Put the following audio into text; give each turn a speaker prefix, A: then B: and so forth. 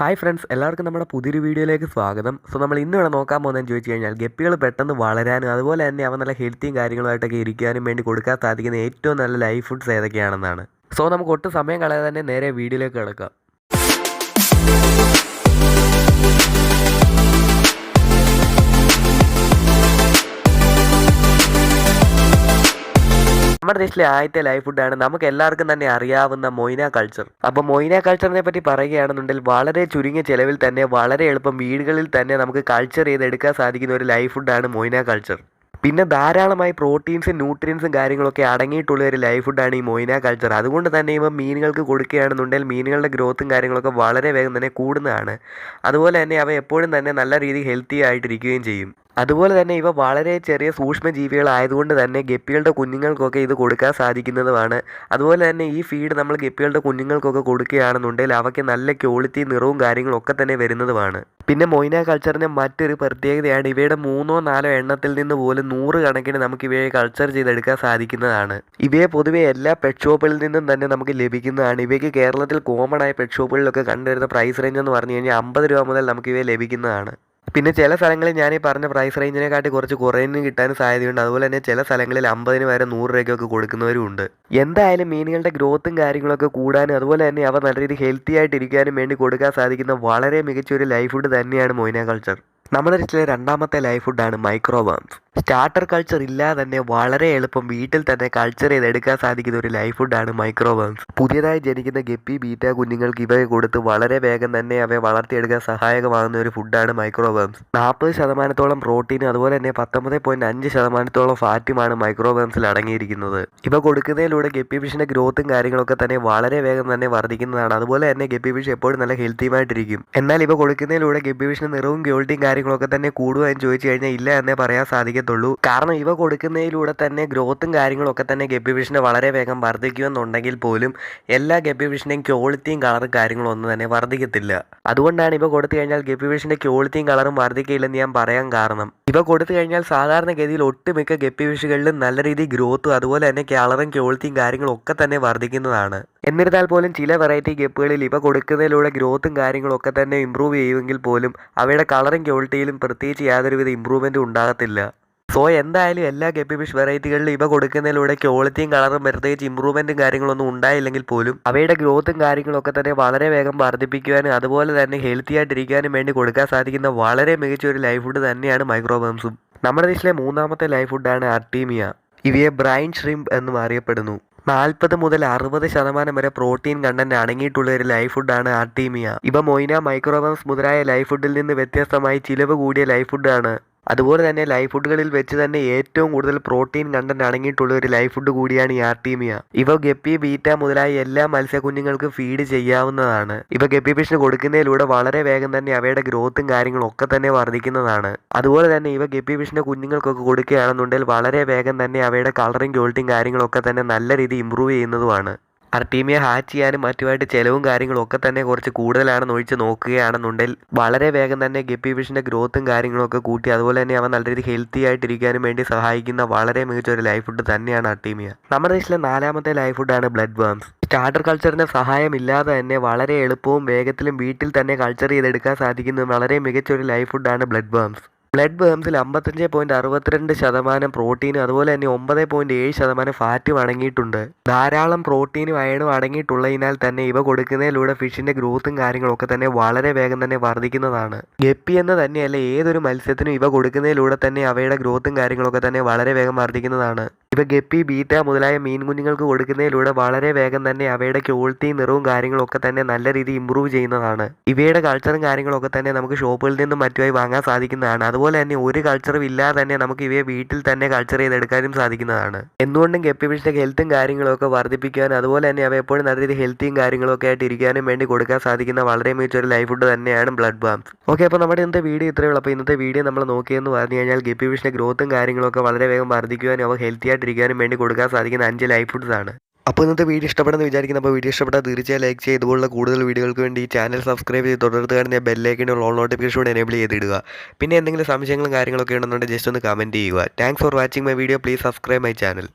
A: Hi friends എല്ലാവർക്കും നമ്മുടെ പുതിയൊരു വീഡിയോയിലേക്ക് സ്വാഗതം. സോ നമ്മൾ ഇന്ന് ഇവിടെ നോക്കാൻ പോകുന്നതെന്ന് ചോദിച്ചു കഴിഞ്ഞാൽ ഗപ്പികൾ പെട്ടെന്ന് വളരാനും അതുപോലെ തന്നെ അവ നല്ല ഹെൽത്തിയും കാര്യങ്ങളുമായിട്ടൊക്കെ ഇരിക്കാനും വേണ്ടി കൊടുക്കാൻ സാധിക്കുന്ന ഏറ്റവും നല്ല ലൈഫ് ഫുഡ്സ് ഏതൊക്കെയാണെന്നാണ്. സോ നമുക്ക് ഒട്ടും സമയം കളയാതെ തന്നെ നേരെ വീഡിയോയിലേക്ക് കിടക്കാം. നമ്മുടെ ദേശത്തിലെ ആദ്യത്തെ ലൈഫ് ഫുഡാണ് നമുക്ക് എല്ലാവർക്കും തന്നെ അറിയാവുന്ന മൊയ്ന കൾച്ചർ അപ്പോൾ മൊയ്ന കൾച്ചറിനെ പറ്റി പറയുകയാണെന്നുണ്ടെങ്കിൽ വളരെ ചുരുങ്ങിയ ചെലവിൽ തന്നെ വളരെ എളുപ്പം വീടുകളിൽ തന്നെ നമുക്ക് കൾച്ചർ ചെയ്തെടുക്കാൻ സാധിക്കുന്ന ഒരു ലൈഫ് ഫുഡാണ് മൊയ്ന കൾച്ചർ പിന്നെ ധാരാളമായി പ്രോട്ടീൻസും ന്യൂട്രിയൻസും കാര്യങ്ങളൊക്കെ അടങ്ങിയിട്ടുള്ള ഒരു ലൈഫ് ഫുഡാണ് ഈ മൊയ്ന കൾച്ചർ അതുകൊണ്ട് തന്നെ ഇവ മീനുകൾക്ക് കൊടുക്കുകയാണെന്നുണ്ടെങ്കിൽ മീനുകളുടെ ഗ്രോത്തും കാര്യങ്ങളൊക്കെ വളരെ വേഗം തന്നെ കൂടുന്നതാണ്. അതുപോലെ തന്നെ അവ എപ്പോഴും തന്നെ നല്ല രീതിയിൽ ഹെൽത്തി ആയിട്ടിരിക്കുകയും ചെയ്യും. അതുപോലെ തന്നെ ഇവ വളരെ ചെറിയ സൂക്ഷ്മജീവികളായതുകൊണ്ട് തന്നെ ഗപ്പികളുടെ കുഞ്ഞുങ്ങൾക്കൊക്കെ ഇത് കൊടുക്കാൻ സാധിക്കുന്നതുമാണ്. അതുപോലെ തന്നെ ഈ ഫീഡ് നമ്മൾ ഗപ്പികളുടെ കുഞ്ഞുങ്ങൾക്കൊക്കെ കൊടുക്കുകയാണെന്നുണ്ടെങ്കിൽ അവയ്ക്ക് നല്ല ക്വാളിറ്റി നിറവും കാര്യങ്ങളും ഒക്കെ തന്നെ വരുന്നതുമാണ്. പിന്നെ മൊയ്ന കൾച്ചറിന്റെ മറ്റൊരു പ്രത്യേകതയാണ്. ഇവയുടെ മൂന്നോ നാലോ എണ്ണത്തിൽ നിന്ന് പോലും നൂറ് കണക്കിന് നമുക്ക് ഇവയെ കൾച്ചർ ചെയ്തെടുക്കാൻ സാധിക്കുന്നതാണ്. ഇവയെ പൊതുവെ എല്ലാ പെറ്റ് ഷോപ്പുകളിൽ നിന്നും തന്നെ നമുക്ക് ലഭിക്കുന്നതാണ്. ഇവയ്ക്ക് കേരളത്തിൽ കോമൺ ആയ പെറ്റ് ഷോപ്പുകളിലൊക്കെ കണ്ടുവരുന്ന പ്രൈസ് റേഞ്ച് എന്ന് പറഞ്ഞു കഴിഞ്ഞാൽ അമ്പത് രൂപ മുതൽ നമുക്ക് ഇവയെ ലഭിക്കുന്നതാണ്. പിന്നെ ചില സ്ഥലങ്ങളിൽ ഞാൻ ഈ പറഞ്ഞ പ്രൈസ് റേഞ്ചിനെക്കാട്ടി കുറച്ച് കുറഞ്ഞ് കിട്ടാനും സാധ്യതയുണ്ട്. അതുപോലെ തന്നെ ചില സ്ഥലങ്ങളിൽ അമ്പതിന് വരെ നൂറ് രൂപയ്ക്കൊക്കെ കൊടുക്കുന്നവരും ഉണ്ട്. എന്തായാലും മീനുകളുടെ ഗ്രോത്തും കാര്യങ്ങളൊക്കെ കൂടാനും അതുപോലെ തന്നെ അവ നല്ല രീതിയിൽ ഹെൽത്തി ആയിട്ടിരിക്കാനും വേണ്ടി കൊടുക്കാൻ സാധിക്കുന്ന വളരെ മികച്ച ഒരു ലൈഫ് ഫുഡ് തന്നെയാണ് മൊയ്ന കൾച്ചർ നമ്മുടെ ലിസ്റ്റിലെ രണ്ടാമത്തെ ലൈഫ് ഫുഡാണ് മൈക്രോവേംസ് സ്റ്റാർട്ടർ കൾച്ചർ ഇല്ലാതെ തന്നെ വളരെ എളുപ്പം വീട്ടിൽ തന്നെ കൾച്ചർ ചെയ്തെടുക്കാൻ സാധിക്കുന്ന ഒരു ലൈഫ് ഫുഡാണ് മൈക്രോവേംസ് പുതിയതായി ജനിക്കുന്ന ഗപ്പി ബീറ്റ കുഞ്ഞുങ്ങൾക്ക് ഇവയെ കൊടുത്ത് വളരെ വേഗം തന്നെ അവയെ വളർത്തിയെടുക്കാൻ സഹായകമാകുന്ന ഒരു ഫുഡാണ് മൈക്രോവേംസ് നാൽപ്പത് ശതമാനത്തോളം പ്രോട്ടീനും അതുപോലെ തന്നെ പത്തൊമ്പത് പോയിന്റ് അഞ്ച് ശതമാനത്തോളം ഫാറ്റുമാണ് മൈക്രോവേംസിൽ അടങ്ങിയിരിക്കുന്നത്. ഇവ കൊടുക്കുന്നതിലൂടെ ഗപ്പി ഫിഷിന്റെ ഗ്രോത്തും കാര്യങ്ങളൊക്കെ തന്നെ വളരെ വേഗം തന്നെ വർദ്ധിക്കുന്നതാണ്. അതുപോലെ തന്നെ ഗപ്പി ഫിഷ് എപ്പോഴും നല്ല ഹെൽത്തിയുമായിട്ടിരിക്കും എന്നാൽ ഇവ കൊടുക്കുന്നതിലൂടെ ഗപ്പി ഫിഷിന് നിറവും ക്വാളിറ്റിയും കാര്യങ്ങളൊക്കെ തന്നെ എന്ന് ചോദിച്ചു കഴിഞ്ഞാൽ ഇല്ല എന്നേ പറയാൻ സാധിക്കത്തുള്ളൂ. കാരണം ഇവ കൊടുക്കുന്നതിലൂടെ തന്നെ ഗ്രോത്തും കാര്യങ്ങളൊക്കെ തന്നെ ഗപ്പി ഫിഷിന് വളരെ വേഗം വർദ്ധിക്കുമെന്നുണ്ടെങ്കിൽ പോലും എല്ലാ ഗപ്പി ഫിഷിന്റെയും ക്വാളിറ്റിയും കളറും കാര്യങ്ങളും ഒന്നും തന്നെ വർദ്ധിക്കത്തില്ല. അതുകൊണ്ടാണ് ഇവ കൊടുത്തു കഴിഞ്ഞാൽ ഗപ്പി ഫിഷിന്റെ ക്വാളിറ്റിയും കളറും വർദ്ധിക്കില്ലെന്ന് ഞാൻ പറയാൻ കാരണം. ഇവ കൊടുത്തു കഴിഞ്ഞാൽ സാധാരണഗതിയിൽ ഒട്ടുമിക്ക ഗപ്പി ഫിഷുകളിലും നല്ല രീതിയിൽ ഗ്രോത്തും അതുപോലെ തന്നെ കളറും ക്വാളിറ്റിയും കാര്യങ്ങളും ഒക്കെ തന്നെ വർദ്ധിക്കുന്നതാണ്. എന്നിരുന്നാൽ പോലും ചില വെറൈറ്റി ഗപ്പുകളിൽ ഇവ കൊടുക്കുന്നതിലൂടെ ഗ്രോത്തും കാര്യങ്ങളും ഒക്കെ തന്നെ ഇമ്പ്രൂവ് ചെയ്യുമെങ്കിൽ പോലും അവയുടെ കളറും ക്വാളിറ്റിയിലും പ്രത്യേകിച്ച് യാതൊരുവിധ ഇമ്പ്രൂവ്മെന്റും ഉണ്ടാകത്തില്ല. സോ എന്തായാലും എല്ലാ ഗപ്പി ഫിഷ് വെറൈറ്റികളിലും ഇവ കൊടുക്കുന്നതിലൂടെ ക്വാളിറ്റിയും കളറും പ്രത്യേകിച്ച് ഇമ്പ്രൂവ്മെന്റും കാര്യങ്ങളൊന്നും ഉണ്ടായില്ലെങ്കിൽ പോലും അവയുടെ ഗ്രോത്തും കാര്യങ്ങളൊക്കെ തന്നെ വളരെ വേഗം വർദ്ധിപ്പിക്കുവാനും അതുപോലെ തന്നെ ഹെൽത്തി ആയിട്ടിരിക്കാനും വേണ്ടി കൊടുക്കാൻ സാധിക്കുന്ന വളരെ മികച്ച ഒരു ലൈഫ് ഫുഡ് തന്നെയാണ് മൈക്രോബംസും നമ്മുടെ ദേശിലെ മൂന്നാമത്തെ ലൈഫ് ഫുഡാണ് ആർട്ടീമിയ ഇവയെ ബ്രൈൻ ഷ്രിംപ് എന്നും അറിയപ്പെടുന്നു. നാൽപ്പത് മുതൽ അറുപത് ശതമാനം വരെ പ്രോട്ടീൻ കണ്ടന്റ് അടങ്ങിയിട്ടുള്ള ഒരു ലൈഫ് ഫുഡാണ് ആർട്ടീമിയ. ഇവ മൊയ്ന മൈക്രോബംസ് മുതലായ ലൈഫ് ഫുഡിൽ നിന്ന് വ്യത്യസ്തമായി ചിലവ് കൂടിയ ലൈഫ് ഫുഡാണ്. അതുപോലെ തന്നെ ലൈഫ് ഫുഡുകളിൽ വെച്ച് തന്നെ ഏറ്റവും കൂടുതൽ പ്രോട്ടീൻ കണ്ടന്റ് അടങ്ങിയിട്ടുള്ള ഒരു ലൈഫ് ഫുഡ് കൂടിയാണ് ഈ ആർട്ടീമിയ ഇവ ഗപ്പി ബീറ്റ മുതലായ എല്ലാ മത്സ്യക്കുഞ്ഞുങ്ങൾക്കും ഫീഡ് ചെയ്യാവുന്നതാണ്. ഇവ ഗപ്പി ഫിഷിന് കൊടുക്കുന്നതിലൂടെ വളരെ വേഗം തന്നെ അവയുടെ ഗ്രോത്തും കാര്യങ്ങളും ഒക്കെ തന്നെ വർദ്ധിക്കുന്നതാണ്. അതുപോലെ തന്നെ ഇവ ഗപ്പി ഫിഷിന്റെ കുഞ്ഞുങ്ങൾക്കൊക്കെ കൊടുക്കുകയാണെന്നുണ്ടെങ്കിൽ വളരെ വേഗം തന്നെ അവയുടെ കളറും ക്വാളിറ്റിയും കാര്യങ്ങളൊക്കെ തന്നെ നല്ല രീതിയിൽ ഇമ്പ്രൂവ് ചെയ്യുന്നതുമാണ്. അർട്ടീമിയ ഹാച്ച് ചെയ്യാനും മറ്റുമായിട്ട് ചിലവും കാര്യങ്ങളും ഒക്കെ തന്നെ കുറച്ച് കൂടുതലാണെന്ന് ഒഴിച്ച് നോക്കുകയാണെന്നുണ്ടെങ്കിൽ വളരെ വേഗം തന്നെ ഗപ്പി ഫിഷിന്റെ ഗ്രോത്തും കാര്യങ്ങളും ഒക്കെ കൂട്ടി അതുപോലെ തന്നെ അവൻ നല്ല രീതിയിൽ ഹെൽത്തി ആയിട്ടിരിക്കാനും വേണ്ടി സഹായിക്കുന്ന വളരെ മികച്ച ഒരു ലൈഫ് ഫുഡ് തന്നെയാണ് അർട്ടീമിയ. നമ്മുടെ ദേശത്തിലെ നാലാമത്തെ ലൈഫ് ഫുഡാണ് ബ്ലഡ് വേംസ് സ്റ്റാർട്ടർ കൾച്ചറിന്റെ സഹായമില്ലാതെ തന്നെ വളരെ എളുപ്പവും വേഗത്തിലും വീട്ടിൽ തന്നെ കൾച്ചർ ചെയ്തെടുക്കാൻ സാധിക്കുന്ന വളരെ മികച്ച ഒരു ലൈഫ് ഫുഡാണ് ബ്ലഡ് വേംസ് ബ്ലഡ് വേംസിൽ അമ്പത്തഞ്ച് പോയിന്റ് അറുപത്തിരണ്ട് ശതമാനം പ്രോട്ടീനും അതുപോലെ തന്നെ ഒമ്പത് പോയിന്റ് ഏഴ് ശതമാനം ഫാറ്റും അടങ്ങിയിട്ടുണ്ട്. ധാരാളം പ്രോട്ടീനും അയണും അടങ്ങിയിട്ടുള്ളതിനാൽ തന്നെ ഇവ കൊടുക്കുന്നതിലൂടെ ഫിഷിന്റെ ഗ്രോത്തും കാര്യങ്ങളൊക്കെ തന്നെ വളരെ വേഗം തന്നെ വർദ്ധിക്കുന്നതാണ്. ഗപ്പി എന്ന് തന്നെയല്ല ഏതൊരു മത്സ്യത്തിനും ഇവ കൊടുക്കുന്നതിലൂടെ തന്നെ അവയുടെ ഗ്രോത്തും കാര്യങ്ങളൊക്കെ തന്നെ വളരെ വേഗം വർദ്ധിക്കുന്നതാണ്. ഇവ ഗപ്പി ബീറ്റ മുതലായ മീൻ കുഞ്ഞുങ്ങൾക്ക് കൊടുക്കുന്നതിലൂടെ വളരെ വേഗം തന്നെ അവയുടെ ക്വാളിറ്റിയും നിറവും കാര്യങ്ങളൊക്കെ തന്നെ നല്ല രീതിയിൽ ഇമ്പ്രൂവ് ചെയ്യുന്നതാണ്. ഇവയുടെ കൾച്ചറും കാര്യങ്ങളൊക്കെ തന്നെ നമുക്ക് ഷോപ്പുകളിൽ നിന്നും മറ്റുമായി വാങ്ങാൻ സാധിക്കുന്നതാണ്. അതുപോലെ തന്നെ ഒരു കൾച്ചറും ഇല്ലാതെ തന്നെ നമുക്ക് ഇവയെ വീട്ടിൽ തന്നെ കൾച്ചർ ചെയ്തെടുക്കാനും സാധിക്കുന്നതാണ്. എന്തുകൊണ്ടും ഗപ്പി ഫിഷിന്റെ ഹെൽത്തും കാര്യങ്ങളൊക്കെ വർദ്ധിപ്പിക്കാനും അതുപോലെ തന്നെ അവ എപ്പോഴും നല്ല രീതിയിൽ ഹെൽത്തിയും കാര്യങ്ങളൊക്കെ ആയിട്ട് ഇരിക്കാനും വേണ്ടി കൊടുക്കാൻ സാധിക്കുന്ന വളരെ മികച്ച ഒരു ലൈഫ് ഫുഡ് തന്നെയാണ് ബ്ലഡ് ബാംസ് ഓക്കെ അപ്പോൾ നമ്മുടെ ഇന്നത്തെ വീഡിയോ ഇത്രയേ ഉള്ളൂ. അപ്പോൾ ഇന്നത്തെ വീഡിയോ നമ്മൾ നോക്കിയെന്ന് പറഞ്ഞു കഴിഞ്ഞാൽ ഗപ്പി ഫിഷിന്റെ ഗ്രോത്തും കാര്യങ്ങളൊക്കെ വളരെ വേഗം വർദ്ധിക്കുവാനും അവ ഹെൽത്തി ആയിട്ടിരിക്കാനും വേണ്ടി കൊടുക്കാൻ സാധിക്കുന്ന അഞ്ച് ലൈഫ് ഫുഡ്സ് ആണ്. അപ്പോൾ ഇന്നത്തെ വീഡിയോ ഇഷ്ടപ്പെടുന്ന വിചാരിക്കുന്നു. അപ്പോൾ വീഡിയോ ഇഷ്ടപ്പെട്ടാൽ തീർച്ചയായും ലൈക്ക് ചെയ്യുക. ഇതുപോലുള്ള കൂടുതൽ വീഡിയോകൾക്ക് വേണ്ടി ഈ ചാനൽ സബ്സ്ക്രൈബ് ചെയ്ത് തുടർന്ന് കാണുന്ന ബെല്ലൈക്കിന്റെ ഓൾ നോട്ടിഫിക്കേഷൻ കൂടെ എനേബിൾ ചെയ്തിടുക. പിന്നെ എന്തെങ്കിലും സംശയങ്ങളും കാര്യങ്ങളൊക്കെ ഉണ്ടെന്നുണ്ടെങ്കിൽ ജസ്റ്റ് ഒന്ന് കമന്റ് ചെയ്യുക. Thanks for watching my video please subscribe my channel